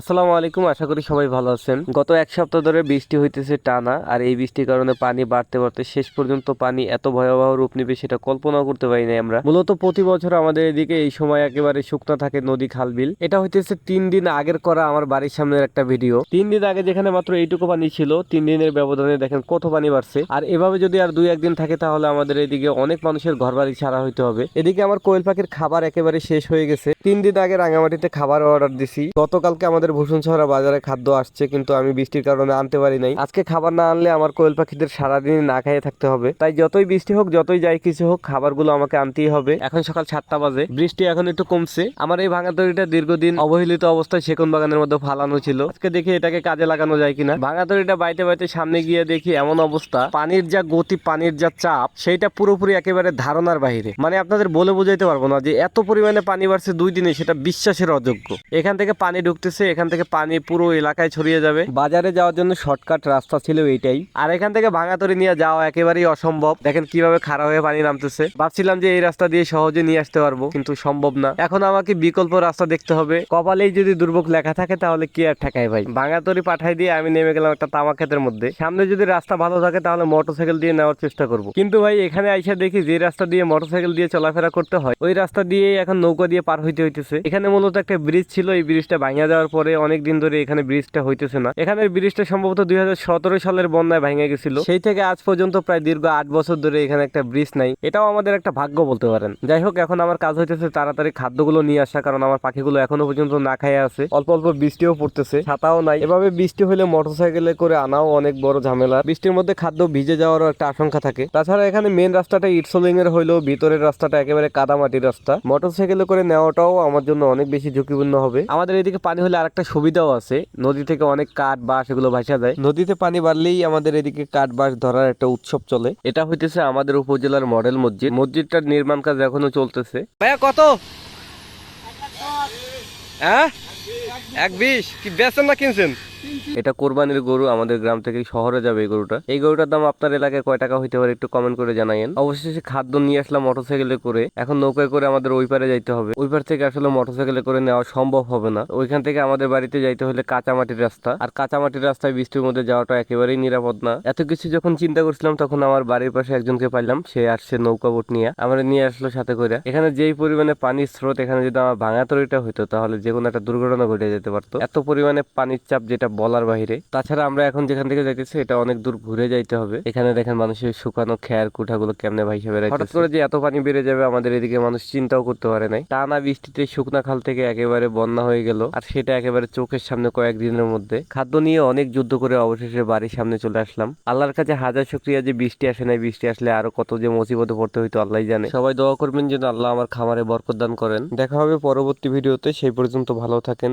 আসসালামু আলাইকুম, আশা করি সবাই ভালো আছেন। গত এক সপ্তাহ ধরে বৃষ্টি হইতেছে টানা, আর এই বৃষ্টির কারণে পানি বাড়তে বাড়তে শেষ পর্যন্ত পানি এত ভয়াবহ রূপ নিবে সেটা কল্পনাও করতে পারি নাই আমরা। মূলত প্রতি বছর আমাদের এদিকে এই সময় একেবারে শুকনো থাকে নদী খাল বিল এটা হইতেছে তিন দিন আগের করা আমার বাড়ির সামনের একটা ভিডিও। তিন দিন আগে যেখানে মাত্র এইটুকু পানি ছিল, তিন দিনের ব্যবধানে দেখেন কত পানি বাড়ছে। আর এভাবে যদি আর দুই, একদিন থাকে তাহলে আমাদের এদিকে অনেক মানুষের ঘর বাড়ি ছাড়া হইতে হবে। এদিকে আমার কোয়েল পাখির খাবার একেবারে শেষ হয়ে গেছে। তিন দিন আগে রাঙামাটিতে খাবার অর্ডার দিছি। গতকালকে আমাদের ভূষণ শহরা বাজারে খাদ্য আসছে, কিন্তু আমি বৃষ্টির কারণে আনতে পারি নাই। আজকে খাবার না আনলে আমার কোয়েল পাখিদের সারাদিন না খাইয়ে থাকতে হবে। তাই যতই বৃষ্টি হোক, যতই যাই কিছু হোক, খাবারগুলো আমাকে আনতেই হবে। এখন সকাল সাতটা বাজে। বৃষ্টি এখন একটু কমছে। আমার এই ভাঙা তরিটা দীর্ঘদিন অবহেলিত অবস্থায় সেগুন বাগানের মধ্যে ফালানো ছিল। আজকে দেখি এটাকে কাজে লাগানো যায় কিনা। ভাঙা তরিটা বাইতে বাইতে সামনে গিয়ে দেখি এমন অবস্থা। পানির যা গতি, পানির যা চাপ, সেইটা পুরোপুরি একেবারে ধারণার বাইরে। মানে আপনাদের বলে বোঝাইতে পারব না যে এত পরিমাণে পানি বাড়ছে দুই দিনে, সেটা বিশ্বাসের অযোগ্য। এখান থেকে পানি ঢুকতেছে এখান থেকে পানি পুরো এলাকায় ছড়িয়ে যাবে। বাজারে যাওয়ার জন্য শর্টকাট রাস্তা ছিল এইটাই। আর এখান থেকে ভাঙাতরি নিয়ে যাওয়া একেবারেই অসম্ভব। দেখেন কীভাবে খাড়া হয়ে পানি নামতেছে। ভাবছিলাম যে এই রাস্তা দিয়ে সহজে নিয়ে আসতে পারব কিন্তু সম্ভব না। এখন আমাকে বিকল্প রাস্তা দেখতে হবে। কপালেই যদি দুর্ভোগ লেখা থাকে তাহলে কি আর ঠেকায় ভাই? ভাঙাতরি পাঠাই দিয়ে আমি নেমে গেলাম একটা তামা ক্ষেতের মধ্যে। সামনে যদি রাস্তা ভালো থাকে তাহলে মোটরসাইকেল দিয়ে নেওয়ার চেষ্টা করব। কিন্তু ভাই এখানে আইসা দেখি যে রাস্তা দিয়ে মোটরসাইকেল দিয়ে চলাফেরা করতে হয় ওই রাস্তা দিয়ে এখন নৌকা দিয়ে পার হইতে হইতেছে। এখানে মূলত একটা ব্রিজ ছিল এই ব্রিজটা ভাঙা যাওয়ার পরে অনেক দিন ধরে এখানে ব্রিজটা হইতেছে না। এখানে ব্রিজটা সম্ভবত দুই হাজার সতেরো সালের বন্যায় ভেঙে গেছিল। সেই থেকে আজ পর্যন্ত প্রায় দীর্ঘ আট বছর ধরে এখানে একটা ব্রিজ নাই। এটাও আমাদের একটা ভাগ্য বলতে পারেন। যাই হোক, এখন আমার কাজ হইতেছে তাড়াতাড়ি খাদ্যগুলো নিয়ে আসা, কারণ আমার পাখিগুলো এখনও পর্যন্ত না খাইয়ে আছে। অল্প অল্প বৃষ্টিও পড়তেছে, ছাতাও নাই। এভাবে বৃষ্টি হলে মোটরসাইকেলে করে আনাও অনেক বড় ঝামেলা। বৃষ্টির মধ্যে খাদ্য ভিজে যাওয়ারও একটা আশঙ্কা থাকে। তাছাড়া এখানে মেন রাস্তাটা ইটসোলিং এর হইলেও ভিতরের রাস্তাটা একেবারে কাদামাটির রাস্তা। মোটরসাইকেলে করে নেওয়াটাও আমার জন্য অনেক বেশি ঝুঁকিপূর্ণ হবে। আমাদের এদিকে পানি হলে আরেকটা সুবিধাও আছে। নদী থেকে অনেক কাঠ বাঁশ এগুলো ভাসা যায় নদীতে পানি বাড়লেই আমাদের এদিকে কাঠ বাঁশ ধরার একটা উৎসব চলে। এটা হইতেছে আমাদের উপজেলার মডেল মসজিদ। মসজিদটার নির্মাণ কাজ এখনও চলতেছে। ভাইয়া কত? হ্যাঁ? এক বিশ? কি বেচেন না কিনছেন? এটা কোরবানির গরু, আমাদের গ্রাম থেকে শহরে যাবে এই গরুটা। এই গরুটার দাম আপনার এলাকায় কয় টাকা হইতে পারে একটু কমেন্ট করে জানাইন অবশেষে খাদ্য নিয়ে আসলাম মোটরসাইকেলে করে। এখন নৌকায় করে আমাদের ওই পারে যাইতে হবে। ওই পার থেকে আসলে মোটরসাইকেলে করে নেওয়া সম্ভব হবে না। ওইখান থেকে আমাদের বাড়িতে যাইতে হলে কাঁচামাটির রাস্তা। আর কাঁচামাটির রাস্তায় বৃষ্টির মধ্যে যাওয়াটা একেবারেই নিরাপদ না। এত কিছু যখন চিন্তা করছিলাম, তখন আমার বাড়ির পাশে একজনকে পাইলাম। সে আসছে নৌকা বোট নিয়ে। আমার নিয়ে আসলো সাথে করে। এখানে যেই পরিমাণে পানির স্রোত, এখানে যদি আমার ভাঙা তরিটা হইতো, তাহলে যে কোনো একটা দুর্ঘটনা ঘটে যেতে পারতো। এত পরিমাণে পানির চাপ যেটা বলার বাহিরে। তাছাড়া আমরা এখন যেখান থেকে যাইতেছি, এটা অনেক দূর ঘুরে যাইতে হবে। এখানে দেখেন মানুষের শুকানো খেয়ার কুঠাগুলো কেমনে ভাই হিসেবে হঠাৎ করে যে এত পানি বেড়ে যাবে, আমাদের এদিকে মানুষ চিন্তাও করতে পারে নাই। টানা বৃষ্টিতে শুকনা খাল থেকে একেবারে বন্যা হয়ে গেল, আর সেটা একেবারে চোখের সামনে কয়েকদিনের মধ্যে। খাদ্য নিয়ে অনেক যুদ্ধ করে অবশেষে বাড়ির সামনে চলে আসলাম। আল্লাহর কাছে হাজার শুক্রিয়া যে বৃষ্টি আসে নাই, বৃষ্টি আসলে আরও কত যে মুসিবতে পড়তে হইতো আল্লাহ জানে। সবাই দোয়া করবেন যেন আল্লাহ আমার খামারে বরকত দান করেন। দেখা হবে পরবর্তী ভিডিওতে, সেই পর্যন্ত ভালো থাকেন